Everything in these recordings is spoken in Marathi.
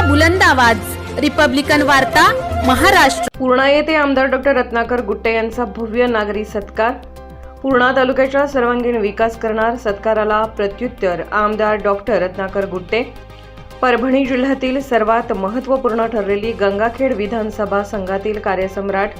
लोकशाहीचा बुलंद आवाज. रिपब्लिकन वार्ता महाराष्ट्र. पूर्णा येथे आमदार डॉक्टर रत्नाकर गुट्टे यांचा भव्य नागरी सत्कार. पूर्णा तालुक्याचा सर्वांगीण विकास करणार सत्काराला प्रत्युत्तर आमदार डॉक्टर रत्नाकर गुट्टे. परभणी जिल्ह्यातील सर्वात महत्त्वपूर्ण ठरलेली गंगाखेड विधानसभा संघातील कार्यसम्राट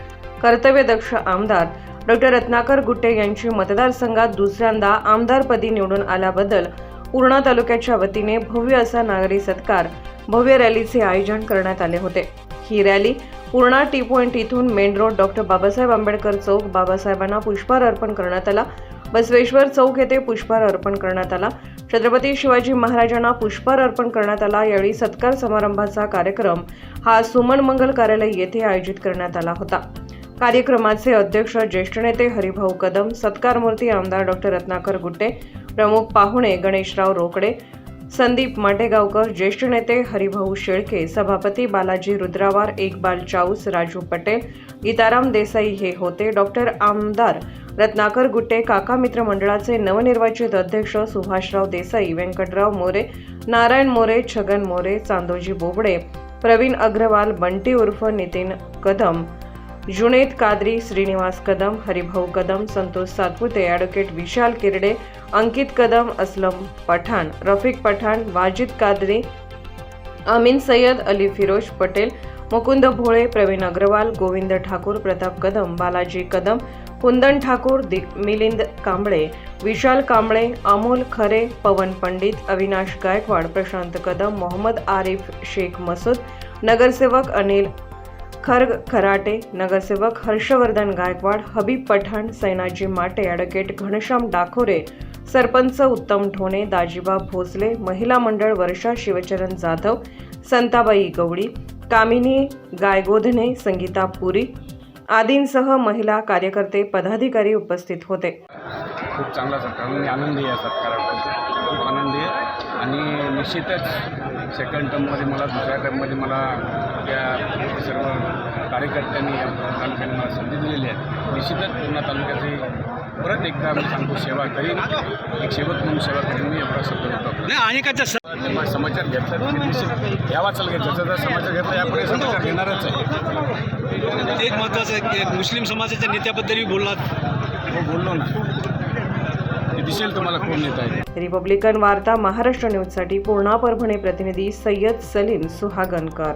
कर्तव्यदक्ष आमदार डॉक्टर रत्नाकर गुट्टे यांची मतदारसंघात दुसऱ्यांदा आमदारपदी निवडून आल्याबद्दल पूर्णा तालुक्याच्या वतीने भव्य असा नागरी सत्कार भव्य रॅलीचे आयोजन करण्यात आले होते. ही रॅली पूर्णा टी पॉईंट इथून main road doctor Babasaheb Ambedkar चौक बाबासाहेबांना पुष्पहार अर्पण करण्यात आला. बसवेश्वर चौक येथे पुष्पहार अर्पण करण्यात आला. छत्रपती शिवाजी महाराजांना पुष्पहार अर्पण करण्यात आला. यावेळी सत्कार समारंभाचा कार्यक्रम हा सुमन मंगल कार्यालय येथे आयोजित करण्यात आला होता. कार्यक्रमाचे अध्यक्ष ज्येष्ठ नेते हरिभाऊ कदम सत्कारमूर्ती आमदार डॉक्टर रत्नाकर गुट्टे प्रमुख पाहुणे गणेशराव रोकडे संदीप माटेगावकर ज्येष्ठ नेते हरिभाऊ शेळके सभापती बालाजी रुद्रावार इकबाल चाऊस राजू पटेल गीताराम देसाई हे होते. डॉक्टर आमदार रत्नाकर गुट्टे काका मित्र मंडळाचे नवनिर्वाचित अध्यक्ष सुभाषराव देसाई व्यंकटराव मोरे नारायण मोरे छगन मोरे चांदोजी बोबडे प्रवीण अग्रवाल बंटी उर्फ नितीन कदम जुनेद कादरी श्रीनिवास कदम हरिभाऊ कदम संतोष सातपुते ॲडव्होकेट विशाल किरडे अंकित कदम असलम पठाण रफिक पठाण वाजिद कादरी अमीन सय्यद अली फिरोज पटेल मुकुंद भोळे प्रवीण अग्रवाल गोविंद ठाकूर प्रताप कदम बालाजी कदम कुंदन ठाकूर दि मिलिंद कांबळे विशाल कांबळे अमोल खरे पवन पंडित अविनाश गायकवाड प्रशांत कदम मोहम्मद आरिफ शेख मसूद नगरसेवक अनिल खर्ग खराटे नगरसेवक हर्षवर्धन गायकवाड हबीब पठाण सैनाजी माटे ॲडव्होकेट घनश्याम डाखोरे सरपंच उत्तम ढोणे दाजीबा भोसले महिला मंडळ वर्षा शिवचरण जाधव संताबाई गवळी कामिनी गायगोधने संगीता पुरी आदींसह महिला कार्यकर्ते पदाधिकारी उपस्थित होते. खूप चांगला सत्कार आनंदी आहे सत्काराबद्दल आणि निश्चितच सेकंड टर्ममध्ये मला दुसऱ्या टर्ममध्ये मला त्या सर्व कार्यकर्त्यांनी या तालुक्याने मला संधी दिलेली आहे. निश्चितच पूर्ण तालुक्याची परत एकदा मी सांगतो सेवा करीन. एक सेवक म्हणून सेवा करीन मी एवढा शब्द देतो अनेकाच्या समाचार घेतला निश्चित घ्यावा चाल घ्यायचा जर समाचार घेतला यापुढे समाचार घेणारच आहे. एक महत्त्वाचं आहे की एक मुस्लिम समाजाच्या नेत्याबद्दलही बोललात. हो बोललो ना. दिसेल तुम्हाला कोण नेता आहे. रिपब्लिकन वार्ता महाराष्ट्र न्यूजसाठी पूर्णा परभणी प्रतिनिधी सय्यद सलीम सुहागनकर